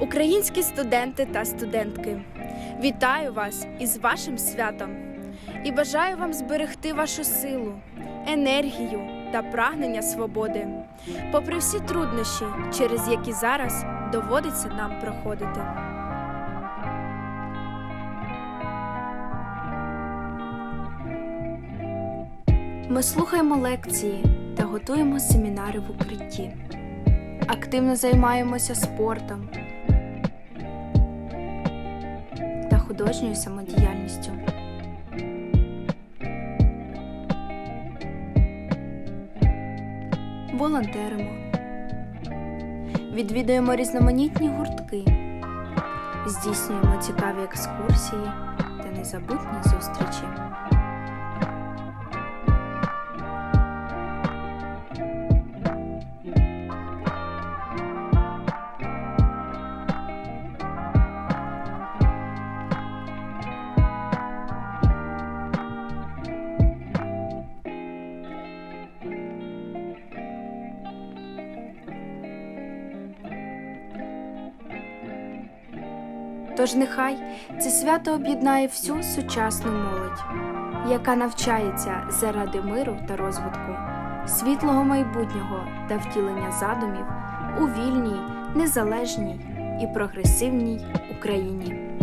Українські студенти та студентки, вітаю вас із вашим святом і бажаю вам зберегти вашу силу, енергію та прагнення свободи, попри всі труднощі, через які зараз доводиться нам проходити. Ми слухаємо лекції та готуємо семінари в укритті. Активно займаємося спортом художньою самодіяльністю. Волонтеримо. Відвідуємо різноманітні гуртки, здійснюємо цікаві екскурсії та незабутні зустрічі. Тож нехай це свято об'єднає всю сучасну молодь, яка навчається заради миру та розвитку, світлого майбутнього та втілення задумів у вільній, незалежній і прогресивній Україні.